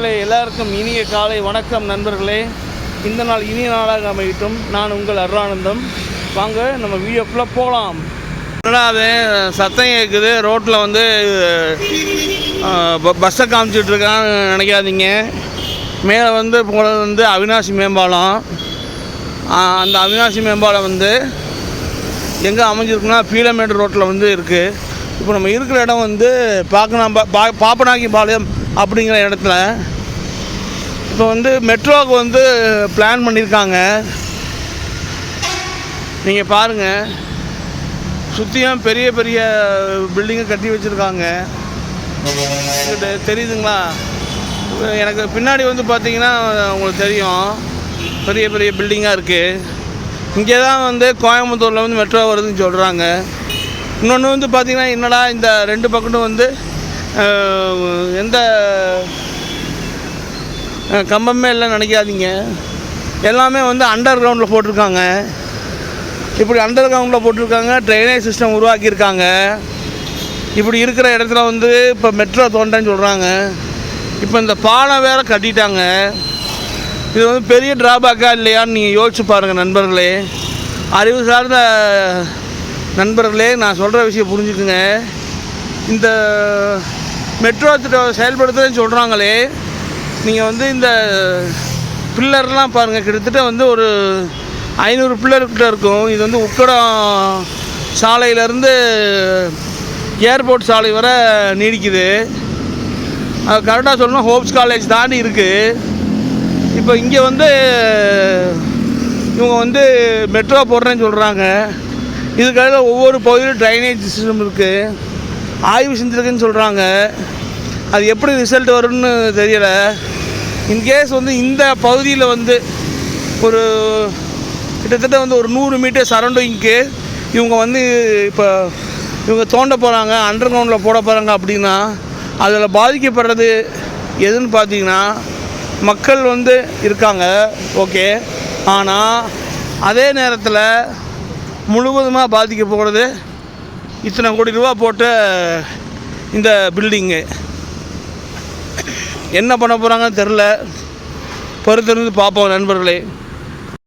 நண்பர்களே எல்லாருக்கும் இனிய காலை வணக்கம் நண்பர்களே. இந்த நாள் இனிய நாளாக அமையட்டும். நான் உங்கள் அருளானந்தம் வாங்க நம்ம வீடியோக்குள்ளே போகலாம் என்னடா அது? சத்தம் கேட்குது ரோட்டில் வந்து பஸ்ஸை காமிச்சிட்டு இருக்கான்னு நினைக்காதீங்க. மேலே வந்து போகிறது வந்து அவினாசி மேம்பாலம். அந்த அவினாசி மேம்பாலம் வந்து எங்கே அமைஞ்சிருக்குன்னா பீலமேடு ரோட்டில் வந்து இருக்குது இப்போ நம்ம இருக்கிற இடம் வந்து பாக்கனாம் பா பாப்பனாக்கி பாளையம் அப்படிங்கிற இடத்துல. இப்போ வந்து மெட்ரோவுக்கு வந்து பிளான் பண்ணியிருக்காங்க நீங்கள் பாருங்கள் சுற்றியும் பெரிய பெரிய பில்டிங்கை கட்டி வச்சுருக்காங்க. தெரியுதுங்களா? எனக்கு பின்னாடி வந்து பார்த்தீங்கன்னா உங்களுக்கு தெரியும். பெரிய பெரிய பில்டிங்காக இருக்குது இங்கே தான் வந்து கோயம்புத்தூரில் வந்து மெட்ரோ வருதுன்னு சொல்கிறாங்க இன்னொன்று வந்து பார்த்திங்கன்னா என்னடா இந்த ரெண்டு பக்கமும் வந்து எந்த கம்பமே இல்லைன்னு நினைக்காதீங்க. எல்லாமே வந்து அண்டர் கிரவுண்டில் போட்டிருக்காங்க. இப்படி அண்டர் கிரவுண்டில் போட்டிருக்காங்க ட்ரைனேஜ் சிஸ்டம் உருவாக்கியிருக்காங்க. இப்படி இருக்கிற இடத்துல வந்து இப்போ மெட்ரோ தோண்டேன்னு சொல்கிறாங்க இப்போ இந்த பாலம் வேற கட்டிட்டாங்க. இது வந்து பெரிய டிராபேக்காக இல்லையான்னு நீங்கள் யோசிச்சு பாருங்கள் நண்பர்களே. அறிவு சார்ந்த நண்பர்களே நான் சொல்கிற விஷயம் புரிஞ்சுக்குங்க. இந்த மெட்ரோ திட்டம் செயல்படுத்துறேன்னு சொல்கிறாங்களே நீங்கள் வந்து இந்த பில்லர்லாம் பாருங்கள் கிட்டத்தட்ட வந்து ஒரு ஐநூறு பில்லர்கிட்ட இருக்கும். இது வந்து உக்கடம் சாலையிலேருந்து ஏர்போர்ட் சாலை வரை நீடிக்குது. அது கரெக்டாக சொல்லணும் ஹோப்ஸ் காலேஜ் தாண்டி இருக்குது இப்போ இங்கே வந்து இவங்க வந்து மெட்ரோ போடுறேன்னு சொல்கிறாங்க இதுக்கடையில் ஒவ்வொரு பகுதியிலும் ட்ரைனேஜ் சிஸ்டம் இருக்குது ஆய்வு செஞ்சுருக்குன்னு சொல்கிறாங்க அது எப்படி ரிசல்ட் வரும்னு தெரியலை. இன்கேஸ் வந்து இந்த பகுதியில் வந்து ஒரு கிட்டத்தட்ட வந்து ஒரு நூறு மீட்டர் சரௌண்டிங்க்கு இவங்க வந்து இப்போ இவங்க தோண்ட போகிறாங்க அண்டர் கிரவுண்டில் போட போகிறாங்க அப்படின்னா அதில் பாதிக்கப்படுறது எதுன்னு பார்த்தீங்கன்னா மக்கள் வந்து இருக்காங்க. ஓகே ஆனால் அதே நேரத்தில் முழுவதுமாக பாதிக்க போகிறது. இத்தனை கோடி ரூபா போட்ட இந்த பில்டிங்கு. என்ன பண்ண போகிறாங்கன்னு தெரில. பொறுத்திருந்து பார்ப்போம் நண்பர்களே.